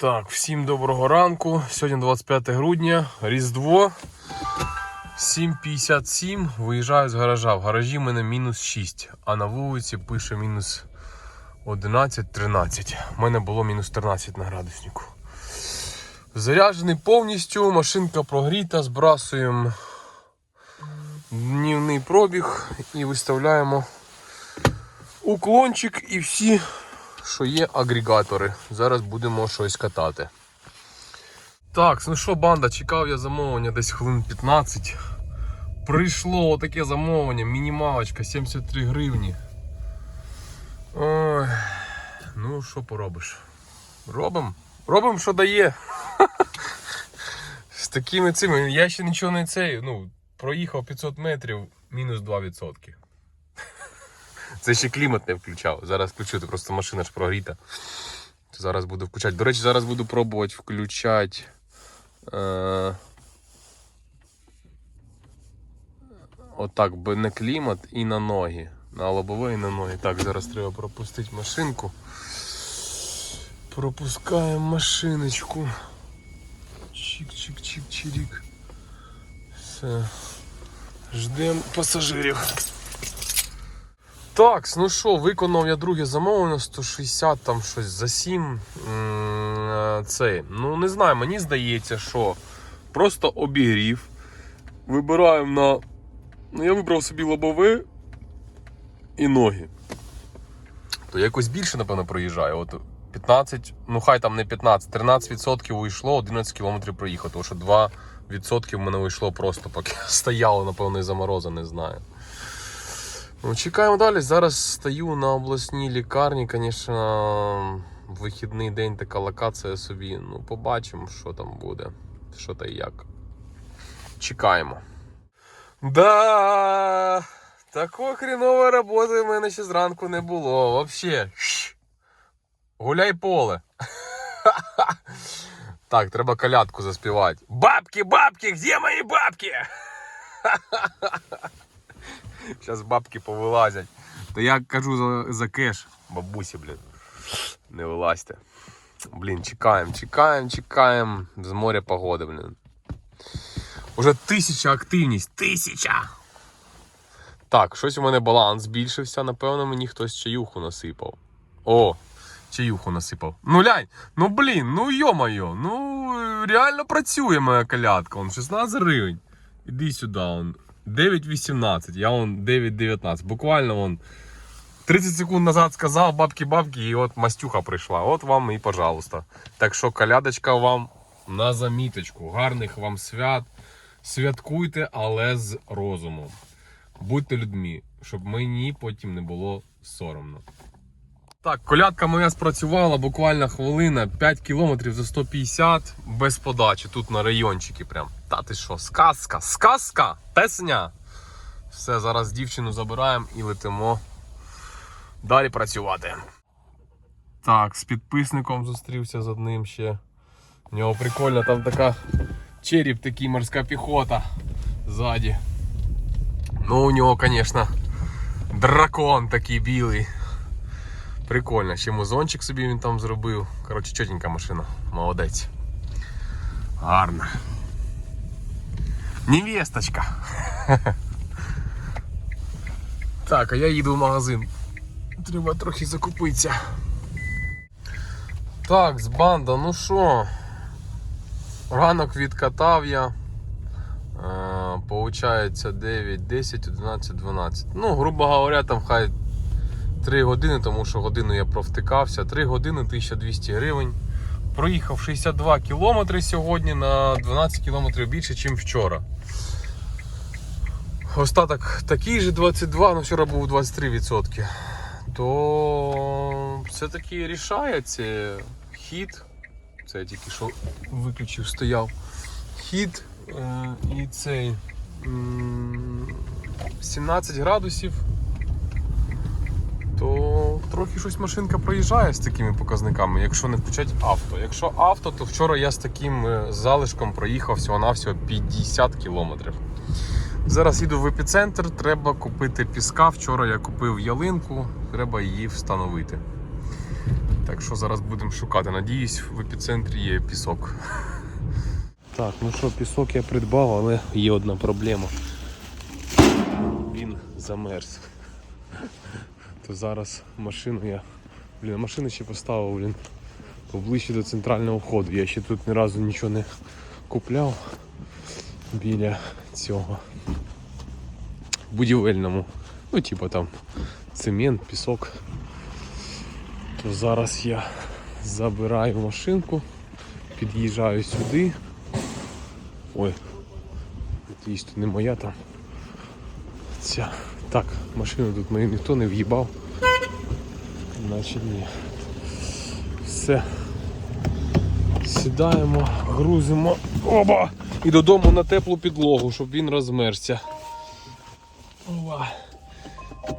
Так, всім доброго ранку. Сьогодні 25 грудня, Різдво. 7.57. Виїжджаю з гаража. В гаражі в мене мінус 6, а на вулиці пише мінус 11-13. У мене було мінус 13 на градуснику. Заряджений повністю, машинка прогріта, збрасуємо днівний пробіг і виставляємо уклончик і всі що є агрегатори. Зараз будемо щось катати. Так, ну що, банда, чекав я замовлення десь хвилин 15. Прийшло таке замовлення, мінімалочка 73 гривні. Ой, ну що поробиш? Робимо. Робимо, що дає. З такими цими. Я ще нічого не цей. Ну, проїхав 500 метрів, мінус 2%. Це ще клімат не включав. Зараз включу, просто машина ж прогріта. Зараз буду включати. До речі, зараз буду пробувати включати. Е... Отак, би не клімат і на ноги. На лобове і на ноги. Так, зараз треба пропустити машинку. Пропускаємо машиночку. Чик-чик-чик-чирік. Все. Ждемо пасажирів. Так, ну що, виконав я друге замовлення 160 там щось за 7. М, Цей. Ну не знаю, мені здається, що просто обігрів. Вибираємо на. Ну, я вибрав собі лобове і ноги. То якось більше, напевно, проїжджаю. От 15, ну хай там не 15, 13% уйшло, 11 км проїхав. Тому що 2% в мене вийшло просто, поки стояло, напевно, і замороза, не знаю. Ну, чекаємо далі. Зараз стою на обласній лікарні. Звісно, вихідний день така локація собі. Ну, побачимо, що там буде, що та як. Чекаємо. Да, такої хренової роботи в мене ще зранку не було. Вообще. Гуляй поле. Так, треба колядку заспівати. Бабки, бабки, где мої бабки? Зараз бабки повилазять. То я кажу за, за кеш, бабусі, блін. Не вилазьте. Блін, чекаємо, чекаємо, чекаємо. З моря погоди, блін. Уже тисяча активність. Тисяча! Так, щось у мене баланс збільшився. Напевно, мені хтось чаюху насипав. О! Чаюху насипав. Ну лянь, ну блін, ну йо-моє, ну реально працює моя колядка. Он 16 гривень. Іди сюди, он. 9.18, я он 9.19. Буквально он 30 секунд назад сказав бабки-бабки, і от мастюха прийшла. От вам і пожалуйста. Так що колядочка вам на заміточку. Гарних вам свят. Святкуйте, але з розумом. Будьте людьми, щоб мені потім не було соромно. Так, колядка моя спрацювала буквально хвилина, 5 кілометрів за 150 без подачі. Тут на райончики прям. Та ти що, сказка, сказка, песня. Все, зараз дівчину забираємо і летимо далі працювати. Так, з підписником зустрівся з одним ще. У нього прикольно, там така череп такий морська піхота ззаді. Ну, у нього, звісно, дракон такий білий. Прикольно, ще музончик собі він там зробив. Коротше, чотенька машина. Молодець. Гарна. Невесточка. Так, а я їду в магазин. Треба трохи закупитися. Так, з банда, ну що? Ранок відкатав я. Е, Получається 9, 10, 11, 12. Ну, грубо говоря, там хай 3 години, тому що годину я провтикався. 3 години 1200 гривень. Проїхав 62 кілометри сьогодні на 12 кілометрів більше, ніж вчора. Остаток такий же 22, але вчора був 23%. То все-таки рішає це хід. Це я тільки що виключив, стояв. Хід е, і цей 17 градусів то трохи щось машинка проїжджає з такими показниками, якщо не включати авто. Якщо авто, то вчора я з таким е, залишком проїхав всього-навсього 50 кілометрів. Зараз їду в епіцентр, треба купити піска. Вчора я купив ялинку, треба її встановити. Так що зараз будемо шукати. Надіюсь, в епіцентрі є пісок. Так, ну що, пісок я придбав, але є одна проблема. Він замерз. То зараз машину я. Блін, машину ще поставив, блін. Поближче до центрального входу. Я ще тут ні разу нічого не купляв біля цього будівельному. Ну, типу там цемент, пісок. То зараз я забираю машинку, під'їжджаю сюди. Ой, то не моя там. Ця. Так, машину тут мою ніхто не в'їбав. Значить ні. Все. Сідаємо, грузимо. Оба! І додому на теплу підлогу, щоб він розмерзся. Ова.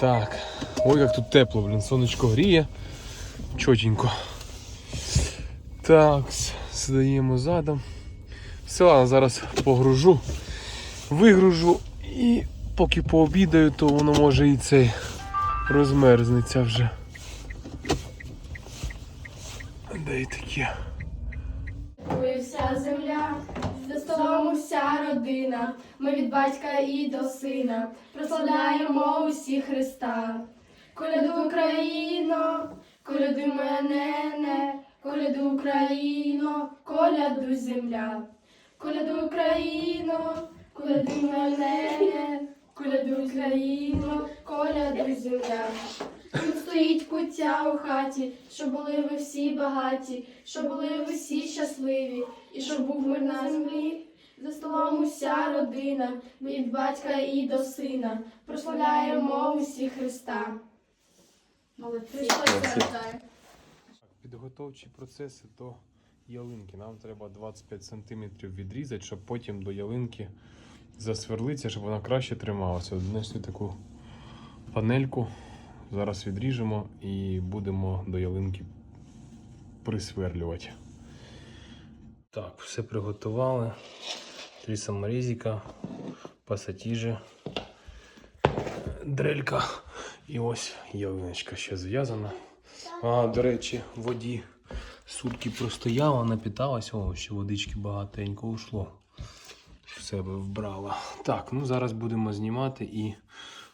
Так. Ой, як тут тепло, блін, сонечко гріє. Чотенько. Так, здаємо задом. Все, ладно, зараз погружу, вигружу і поки пообідаю, то воно може і цей розмерзнеться вже. Де й таке. Ой, вся земля, за столом уся родина. Ми від батька і до сина прославляємо усі Христа. Коляду Україно, коляду мене, не, коляду Україно, коляду земля. Коляду Україно, коляду мене, не, коляду Україно, коляду земля. Тут стоїть куття у хаті, щоб були ви всі багаті, щоб були ви всі щасливі, і щоб був мир на землі. За столом уся родина, від батька і до сина, прославляємо усі Христа. Молодці. Підготовчі процеси до ялинки. Нам треба 25 см відрізати, щоб потім до ялинки засверлитися, щоб вона краще трималася. Донесли таку панельку. Зараз відріжемо і будемо до ялинки присверлювати. Так, все приготували. Три саморізика, пасатіжі, дрелька. І ось ялиночка ще зв'язана. А, до речі, воді сутки простояла, напіталась, о, ще водички багатенько ушло. В себе вбрала. Так, ну зараз будемо знімати і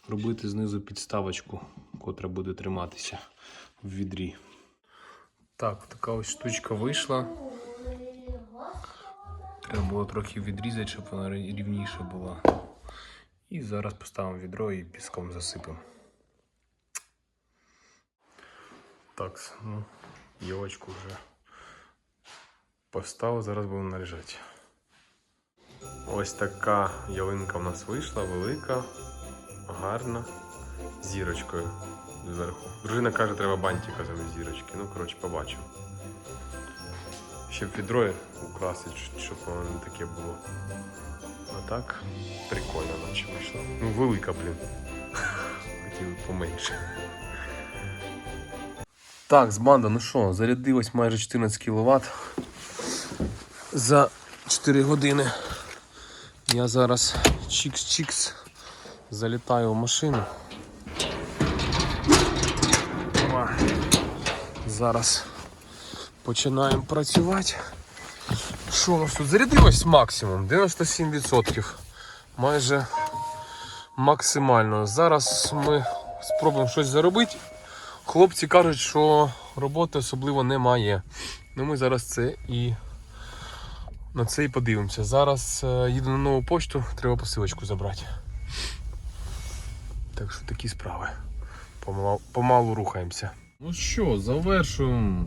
робити знизу підставочку, котра буде триматися в відрі. Так, така ось штучка вийшла. Треба було трохи відрізати, щоб вона рівніша була. І зараз поставимо відро і піском засипемо. Так, ну, ялочку вже поставив, зараз будемо наряжати. Ось така ялинка в нас вийшла, велика, гарна, зірочкою зверху. Дружина каже, треба бантика замість зірочки. Ну, коротше, побачимо. Ще відро украсить, щоб воно не таке було. А так, прикольно наче вийшло. Ну, велика, блін. Хотів поменше. Так, з банда, ну що, зарядилось майже 14 кВт за 4 години. Я зараз чікс-чікс залітаю в машину. Зараз починаємо працювати. Що у нас тут? Зарядилось максимум 97%. Майже максимально. Зараз ми спробуємо щось заробити. Хлопці кажуть, що роботи особливо немає. Ну ми зараз це і на це і подивимося. Зараз е, їду на нову почту, треба посилочку забрати. Так що такі справи. Помалу, помалу рухаємося. Ну що, завершуємо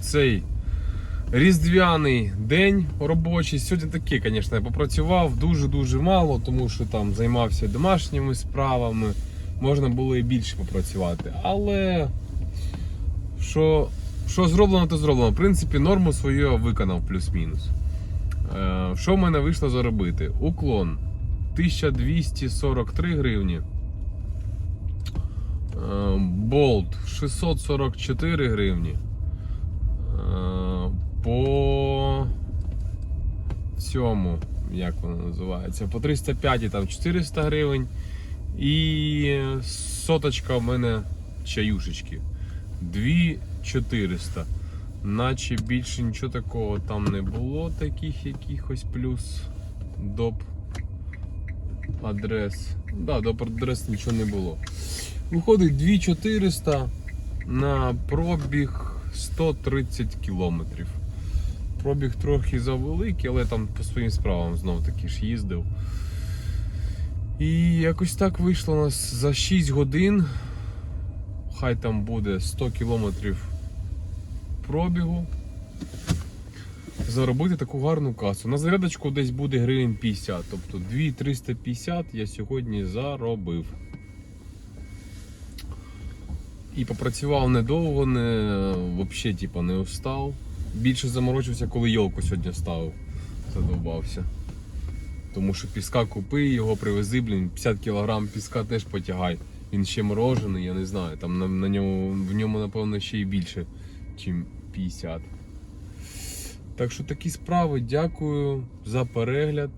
цей різдвяний день робочий. Сьогодні таке, звісно, я попрацював дуже-дуже мало, тому що там займався домашніми справами. Можна було і більше попрацювати. Але що, що зроблено, то зроблено. В принципі, норму свою я виконав плюс-мінус. Е, Що в мене вийшло заробити? Уклон 1243 гривні. Е, Болт 644 гривні. Е, По цьому, як воно називається? По 305 там 400 гривень. І соточка в мене чаюшечки 2400. Наче більше нічого такого там не було, таких якихось плюс доп адрес. Да, доп адрес нічого не було. Виходить 2400 на пробіг 130 кілометрів. Пробіг трохи завеликий, але там по своїм справам знов таки ж їздив. І якось так вийшло у нас за 6 годин. Хай там буде 100 кілометрів пробігу. Заробити таку гарну касу. На зарядочку десь буде гривень 50. Тобто 2-350 я сьогодні заробив. І попрацював недовго, не, взагалі типа, не устав. Більше заморочився, коли йолку сьогодні ставив. Задовбався. Тому що піска купи, його привези, блін, 50 кг піска теж потягай. Він ще морожений, я не знаю. Там на, на ньому, в ньому, напевно, ще й більше, ніж 50. Так що такі справи. Дякую за перегляд.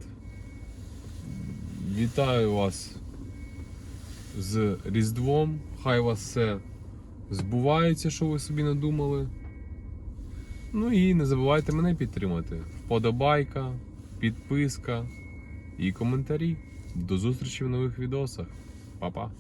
Вітаю вас з Різдвом. Хай вас все збувається, що ви собі надумали. Ну і не забувайте мене підтримати. Вподобайка, підписка і коментарі. До зустрічі в нових відосах. Па-па.